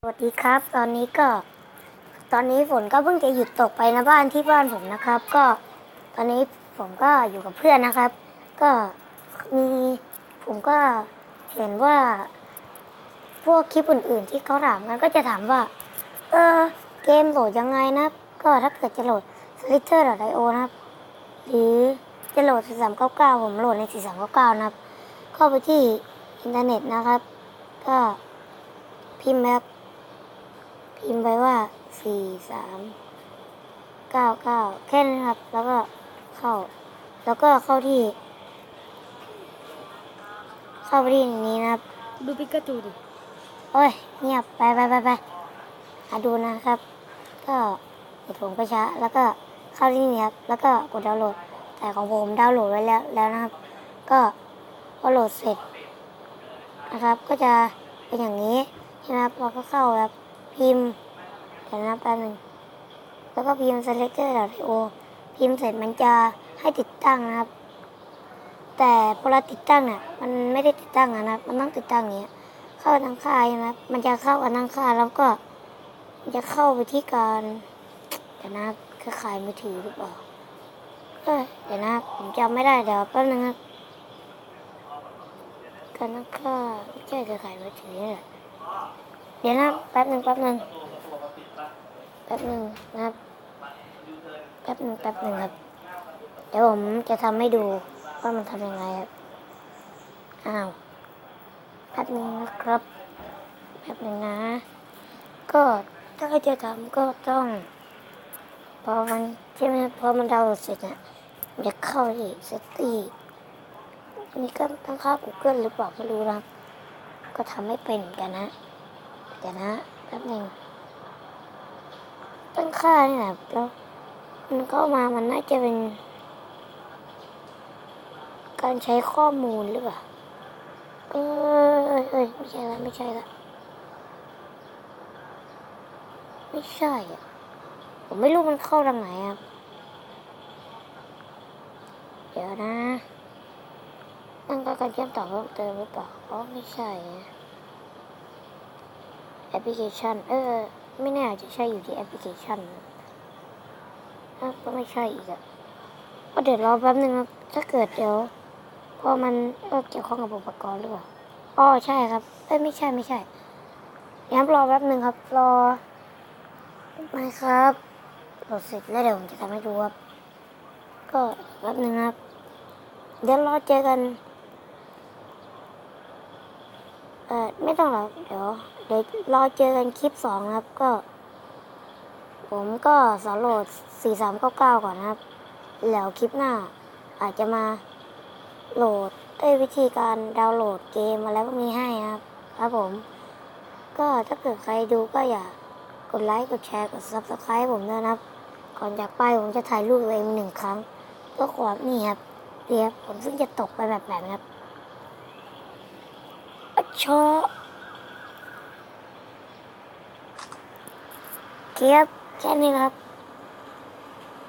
สวัสดีครับ ตอนนี้ก็ ตอนนี้ฝนก็เพิ่งจะหยุดตกไปนะบ้านที่บ้านผมนะครับ ก็ ตอนนี้ผมก็อยู่กับเพื่อนนะครับ ก็มีผมก็เห็นว่า พวกคลิปอื่น ๆ ที่เขาถามกันก็จะถามว่า เออเกมโหลดยังไงนะก็ถ้าเกิดจะโหลด s l i t t e r i o นะครับ หรือจะโหลด4399ผมโหลดใน4399นะครับ เข้าไปที่อินเทอร์เน็ตนะครับ ก็พิมพ์แบบ พิมพ์ไปว่า4399แค่นั้นครับ แล้วก็เข้า แล้วก็เข้าที่ เข้าไปที่นี้นะครับ ดูปิกาจูดิโอ้ยเงียบไปไปไปไปมาดูนะครับ ก็เปิดผมก็ช้าแล้วก็เข้าที่นี่ครับ แล้วก็กดดาวน์โหลด แต่ของผมดาวน์โหลดไว้แล้วแล้วนะครับ ก็พอโหลดเสร็จนะครับ ก็จะเป็นอย่างนี้ใช่ไหมครับเราก็เข้าแบบ พิมพ์เดี๋ยวนะแป๊บหนึงแล้วก็พิมพ์ selector.io พิมพ์เสร็จมันจะให้ติดตั้งนะครับ แต่พอเราติดตั้งเนี่ยมันไม่ได้ติดตั้งนะครับ มันต้องติดตั้งอย่างเงี้ย เข้าทางค่ายนะมันจะเข้ากับทางค่ายแล้วก็มันจะเข้าไปที่การเดี๋ยวนะเครือขายมือถือหรือเปล่าเดี๋ยวนะผมจำไม่ได้เดี๋ยวแป๊บนึงครับการทางค่าไม่ใช่เครือข่ายมือถือนี่แหละ เดี๋ยวนะแป๊บหนึ่งแป๊บหนึ่งแป๊บหนึ่งนะครับแป๊บหนึ่งแป๊บหนึ่งครับ เดี๋ยวผมจะทำให้ดูว่ามันทำยังไงครับ อ้าวแป๊บหนึ่งนะครับแป๊บหนึ่งนะ ก็ถ้าจะทำก็ต้อง พอมันใช่ไหมพอมันดาวน์เสร็จเนี่ยมันจะเข้าที่เซตตี้นี่ก็ต้องเข้า Google หรือเปล่าไม่รู้นะครับ ก็ทำไม่เป็นกันนะ เดี๋ยวนะแป๊บนึงตั้งค่านี่แหละแล้วมันเข้ามามันน่าจะเป็น การใช้ข้อมูลหรือเปล่าเอยเอยเอยไม่ใช่ละไม่ใช่ละไม่ใช่อะผมไม่รู้มันเข้าทางไหนครับ เดี๋ยวนะนั่นก็การเชื่อมต่อเพิ่มเติมหรือเปล่าอ๋อไม่ใช่ ปพลิเคชัน เออ ไม่แน่อาจจะใช่อยู่ที่แอปพลิเคชันก็ไม่ใช่อีกอะก็เดี๋ยวรอแป๊บนึงครับ ถ้าเกิดเดี๋ยวพราะมันเออเกี่ยวข้องกับอุปกรณ์หรือเปล่าอ๋อใช่ครับเอ้ไม่ใช่ไม่ใช่งั้นรอแป๊บหนึ่งครับ รอไม่ครับโหลดเสร็จแล้วเดี๋ยวผมจะทำให้ดูครับ ก็แป๊บหนึ่งครับ เดี๋ยวรอเจอกัน เออไม่ต้องหรอกเดี๋ยวเดี๋ยวรอเจอกันคลิปสองนะครับ ก็ ผมก็สโหลด4399ก่อนนะครับ แล้วคลิปหน้า อาจจะมาโหลดเอ้ยวิธีการดาวน์โหลดเกมอะไรพวกนี้ให้นะครับ ครับผม ก็ถ้าเกิดใครดูก็อย่ากดไลค์กดแชร์กด subscribe ผมด้วยนะครับ ก่อนจากไปผมจะถ่ายรูปตัวเองหนึ่งครั้งเพื่อนี่ครับเดี๋ยวผมซึ่งจะตกไปแบบแบบนะครับ อะชอเกียบแค่นี้ครับ